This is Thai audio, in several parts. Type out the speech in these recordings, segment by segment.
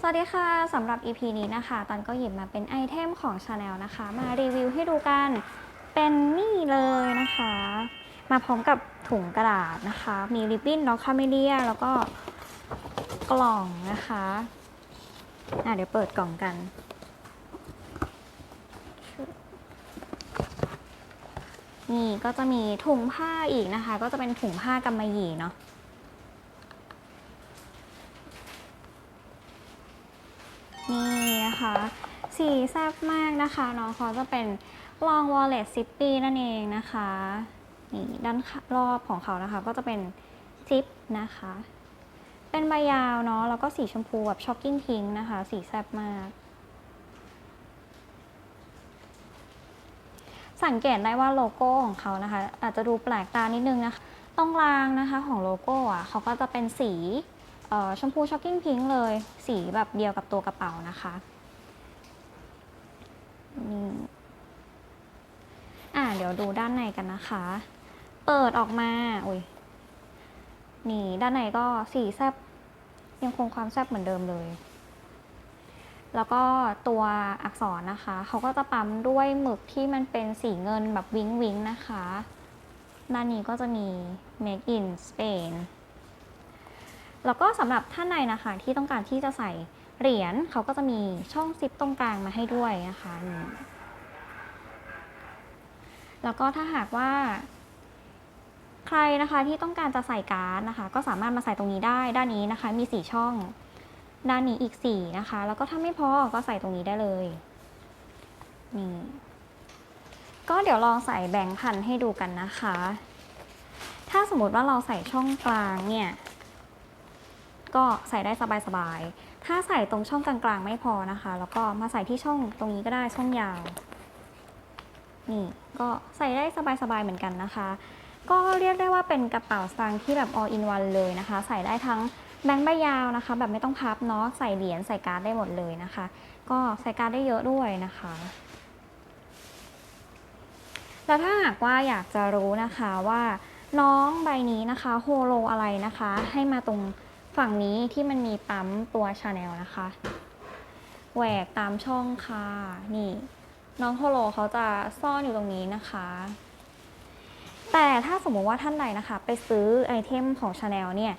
สวัสดีค่ะสำหรับ EP นี้นะคะ ตอนก็หยิบมาเป็นไอเทมของ Chanel นะคะ มารีวิวให้ดูกัน เป็นนี่เลยนะคะ มาพร้อมกับถุงกระดาษนะคะ มีริบบิ้นล็อกคาเมเดีย แล้วก็กล่องนะคะ อะเดี๋ยวเปิดกล่องกัน นี่ก็จะมีถุงผ้าอีกนะคะ ก็จะเป็นถุงผ้ากำมะหยี่เนาะนี่นะคะ สีแซ่บมากนะคะน้องเขาจะเป็นลองวอลเล็ตซิปปี้นั่นเองนะคะ นี่ด้านรอบของเขานะคะ ก็จะเป็นซิปนะคะ เป็นใบยาวเนาะแล้วก็สีชมพูแบบช็อกกิ้งพิงนะคะ สีแซ่บมาก สังเกตได้ว่าโลโก้ของเขานะคะ อาจจะดูแปลกตานิดนึงนะคะตรงกลางนะคะของโลโก้อะเขาก็จะเป็นสีชมพูช็อกกิ้งพิงค์เลย สีแบบเดียวกับตัวกระเป๋านะคะนี่อ่าเดี๋ยวดูด้านในกันนะคะ เปิดออกมาอุ้ยนี่ด้านในก็สีแซบยังคงความแซบเหมือนเดิมเลย แล้วก็ตัวอักษรนะคะ เขาก็จะปั๊มด้วยหมึกที่มันเป็นสีเงินแบบวิงวิงนะคะ ด้านนี้ก็จะมี Make in Spain แล้วก็สำหรับท่านในนะคะที่ต้องการที่จะใส่เหรียญเขาก็จะมีช่องซิปตรงกลางมาให้ด้วยนะคะนี่แล้วก็ถ้าหากว่า ใครนะคะที่ต้องการจะใส่การ์ดนะคะ ก็สามารถมาใส่ตรงนี้ได้ด้านนี้นะคะ มีสี่ช่อง ด้านนี้อีกสี่นะคะ แล้วก็ถ้าไม่พอก็ใส่ตรงนี้ได้เลย นี่ ก็เดี๋ยวลองใส่แบงค์พันให้ดูกันนะคะ ถ้าสมมติว่าเราใส่ช่องกลางเนี่ย ก็ใส่ได้สบายๆ ถ้าใส่ตรงช่องกลางๆไม่พอนะคะ แล้วก็มาใส่ที่ช่องตรงนี้ก็ได้ช่องยาว นี่ ก็ใส่ได้สบายๆเหมือนกันนะคะ ก็เรียกได้ว่าเป็นกระเป๋าสตางค์ที่แบบ all in one เลยนะคะ ใส่ได้ทั้ง แบงค์ใบยาวนะคะ แบบไม่ต้องพับเนาะใส่เหรียญใส่การ์ดได้หมดเลยนะคะ ก็ใส่การ์ดได้เยอะด้วยนะคะ แล้วถ้าหากว่าอยากจะรู้นะคะว่าน้องใบนี้นะคะโฮโลอะไรนะคะ ให้มาตรงฝั่งนี้ที่มันมีปั๊มตัวชาแนลนะคะแหวกตามช่องค่ะนี่ น้องโฮโลเขาจะซ่อนอยู่ตรงนี้นะคะ แต่ถ้าสมมติว่าท่านใดนะคะ ไปซื้อไอเทมของชาแนลเนี่ย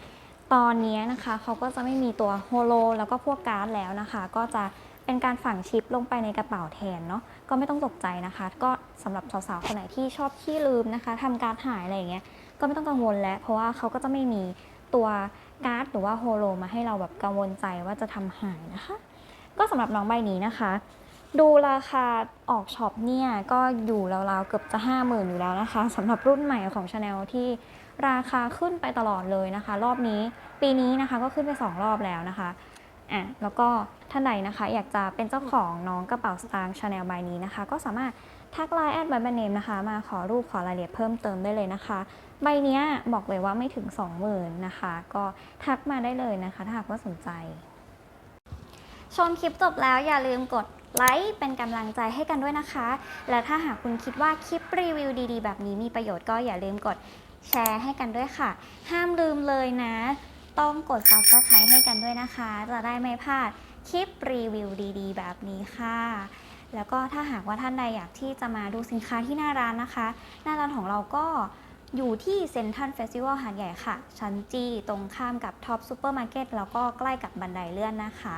ตอนนี้นะคะเขาก็จะไม่มีตัวโฮโลแล้วก็พวกการ์ดแล้วนะคะ ก็จะเป็นการฝังชิปลงไปในกระเป๋าแทนเนาะก็ไม่ต้องตกใจนะคะ ก็สำหรับสาวๆคนไหนที่ชอบขี้ลืมนะคะทำการหายอะไรอย่างเงี้ยก็ไม่ต้องกังวลแล้ว เพราะว่าเขาก็จะไม่มีตัวการ์ดหรือว่าโฮโลมาให้เราแบบกังวลใจว่าจะทำหายนะคะ ก็สำหรับน้องใบนี้นะคะ ดูราคาออกช็อปเนี่ยก็อยู่ราวๆเกือบจะ 50,000 อยู่แล้วนะคะสำหรับรุ่นใหม่ของ Chanel ที่ ราคาขึ้นไปตลอดเลยนะคะ รอบนี้ปีนี้นะคะก็ขึ้นไป 2 รอบแล้วนะคะอะแล้วก็ท่านใดนะคะอยากจะเป็นเจ้าของน้องกระเป๋าสตางค์ Chanel ใบนี้นะคะ ก็สามารถทักไลน์แอดไบบันเนมนะคะมาขอรูปขอรายละเอียดเพิ่มเติมได้เลยนะคะ ใบเนี้ยบอกเลยว่าไม่ถึง 20,000นะคะ ก็ทักมาได้เลยนะคะ ถ้าหากว่าสนใจ ชมคลิปจบแล้วอย่าลืมกดไลค์เป็นกำลังใจให้กันด้วยนะคะ และถ้าหากคุณคิดว่าคลิปรีวิวดีๆ แบบนี้มีประโยชน์ก็อย่าลืมกด แชร์ให้กันด้วยค่ะ ห้ามลืมเลยนะ ต้องกด subscribe ให้กันด้วยนะคะ จะได้ไม่พลาดคลิปรีวิวดีๆ แบบนี้ค่ะ แล้วก็ถ้าหากว่าท่านใดอยากที่จะมาดูสินค้าที่หน้าร้านนะคะ หน้าร้านของเราก็อยู่ที่เซ็นทรัลเฟสติวัลหาดใหญ่ค่ะ ชั้นจีตรงข้ามกับท็อปซูเปอร์มาร์เก็ตแล้วก็ใกล้กับบันไดเลื่อนนะคะ